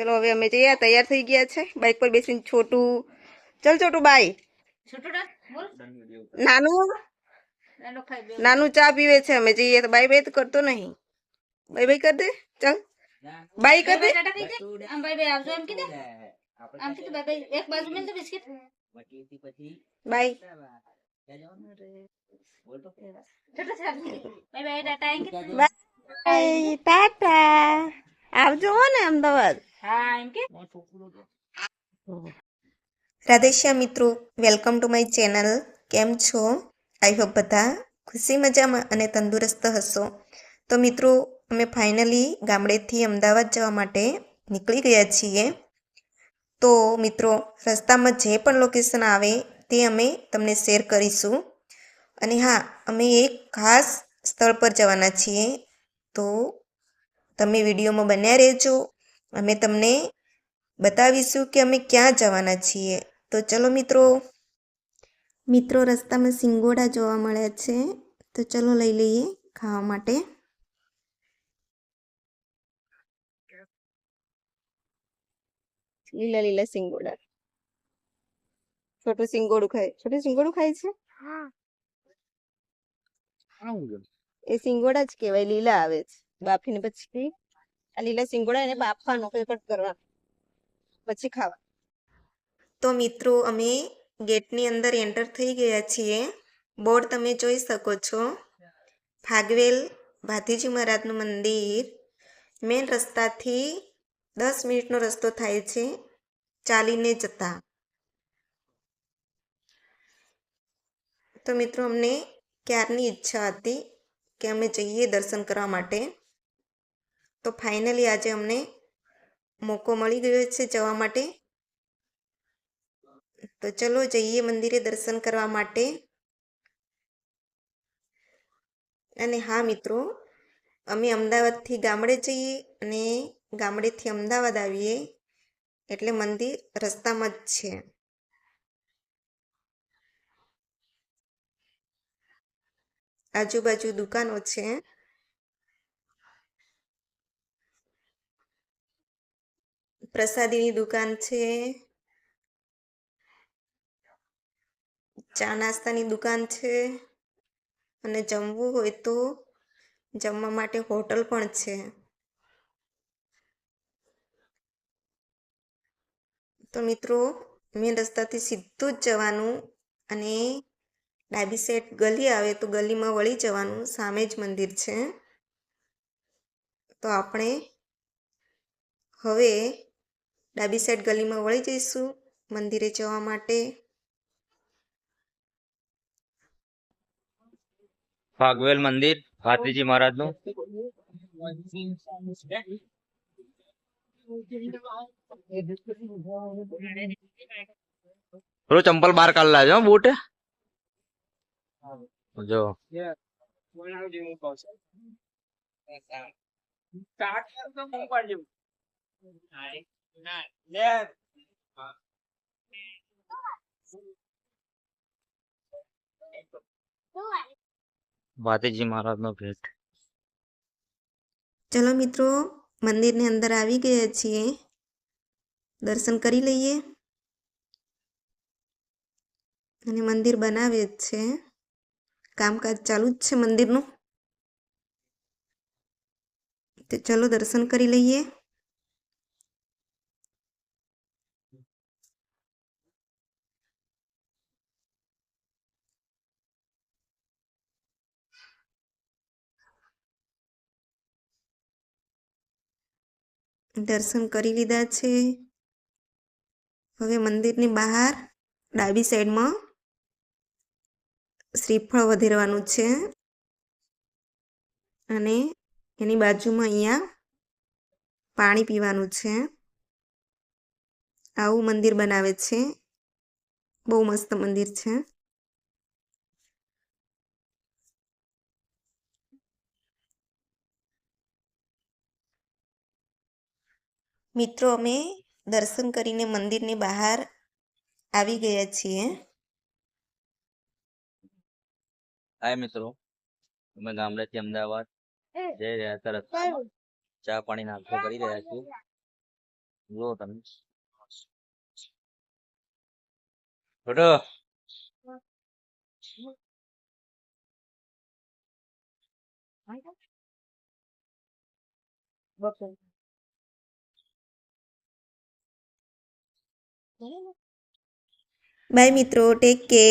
ચલો હવે અમે જઈએ તૈયાર થઈ ગયા છે. બાઇક પર બેસીને છોટું ચલ છોટું બાય છોટુડા બોલ. નાનું નાનો ખાઈ બે નાનું ચા પીવે છે. અમે જઈએ તો બાય બાય તો કરતો નહીં. બાય બાય કર દે ચલ. બાય કર દે. ટાટા કહી દે? આમ ભાઈ ભાઈ આવજો એમ કીધે? આમ કીધું ભાઈ ભાઈ એક બાજુ મેલ દે બિસ્કિટ. બાય છોટું ચાલ ભાઈ ભાઈ ટાટા એમ કીધું. Bye tata. આવજો હો ને અમદાવાદ. હા એમ કે રાધેશ્યા મિત્રો વેલકમ ટુ માય ચેનલ કેમ છો? આઈ હોપ બધા ખુશી મજામાં અને તંદુરસ્ત હશો. તો મિત્રો અમે ફાઇનલી ગામડેથી અમદાવાદ જવા માટે નીકળી ગયા છીએ. તો મિત્રો રસ્તામાં જે પણ લોકેશન આવે તે અમે તમને શેર કરીશું. અને હા અમે એક ખાસ સ્થળ પર જવાના છીએ. તો તમે વિડીયોમાં બન્યા રહેજો. અમે તમને બતાવીશું કે અમે ક્યાં જવાના છીએ. તો ચલો મિત્રો. મિત્રો રસ્તામાં સિંગોડા જોવા મળે છે. તો ચલો લઈ લઈએ ખાવા માટે. લીલા લીલા સિંગોડા. છોટું સિંગોડું ખાય. છોટું સિંગોડું ખાય છે? એ સિંગોડા જ કહેવાય લીલા આવે છે. બાફીને પછી આ લીલા સિંગોડા એને બાફવાનું કટ કરવા. પછી ખાવા. તો મિત્રો, અમે ગેટની અંદર એન્ટર થઈ ગયા છીએ. બોર્ડ તમે જોઈ શકો છો. ફાગવેલ ભાતીજી મહારાજનું મંદિર. મેન રસ્તાથી દસ મિનિટનો રસ્તો થાય છે. ચાલીને જતા. તો મિત્રો, અમને ક્યારની ઈચ્છા હતી કે અમે જઈએ દર્શન કરવા માટે? તો ફાઇનલી આજે અમને મોકો મળી ગયો છે જવા માટે. તો ચલો જઈએ મંદિરે દર્શન કરવા માટે. અને હા મિત્રો, અમે અમદાવાદથી ગામડે જઈએ અને ગામડેથી અમદાવાદ આવીએ, એટલે મંદિર રસ્તામાં જ છે. આજુબાજુ દુકાનો છે. પ્રસાદીની દુકાન છે. ચા નાસ્તાની દુકાન છે. અને જમવું હોય તો જમવા માટે હોટલ પણ છે. તો મિત્રો, મેન રસ્તાથી સીધું જ જવાનું અને ડાબી સાઈડ ગલી આવે તો ગલીમાં વળી જવાનું, સામે જ મંદિર છે. તો આપણે હવે ડાબી સાઈડ ગલીમાં વળી જઈશું મંદિરે જવા માટે. ફાગવેલ મંદિર, ભાતીજી મહારાજનું પેલું ચંપલ બાર કાઢ હો બૂટ. જો. ભાતીજી મહારાજ નો ભેટ. ચલો મિત્રો, મંદિરની અંદર આવી ગયા છીએ. દર્શન કરી લઈએ. અને મંદિર બનાવે જ છે. કામકાજ ચાલુ જ છે મંદિરનું. તો ચલો દર્શન કરી લઈએ. દર્શન કરી લીધા છે. હવે મંદિરની બહાર ડાબી સાઈડમાં શ્રીફળ વધેરવાનું છે. અને એની બાજુમાં અહીંયા પાણી પીવાનું છે. આવું મંદિર બનાવે છે. બહુ મસ્ત મંદિર છે. મિત્રો અમે દર્શન કરીને મંદિરની બહાર આવી ગયા છીએ. હાય મિત્રો અમે ગામડેથી અમદાવાદ જઈ રહ્યા હતા રસ્તામાં. ચા પાણી નાસ્તો કરી રહ્યા છીએ. જો તમે. ફોટો. બાય મિત્રો ટેક કેર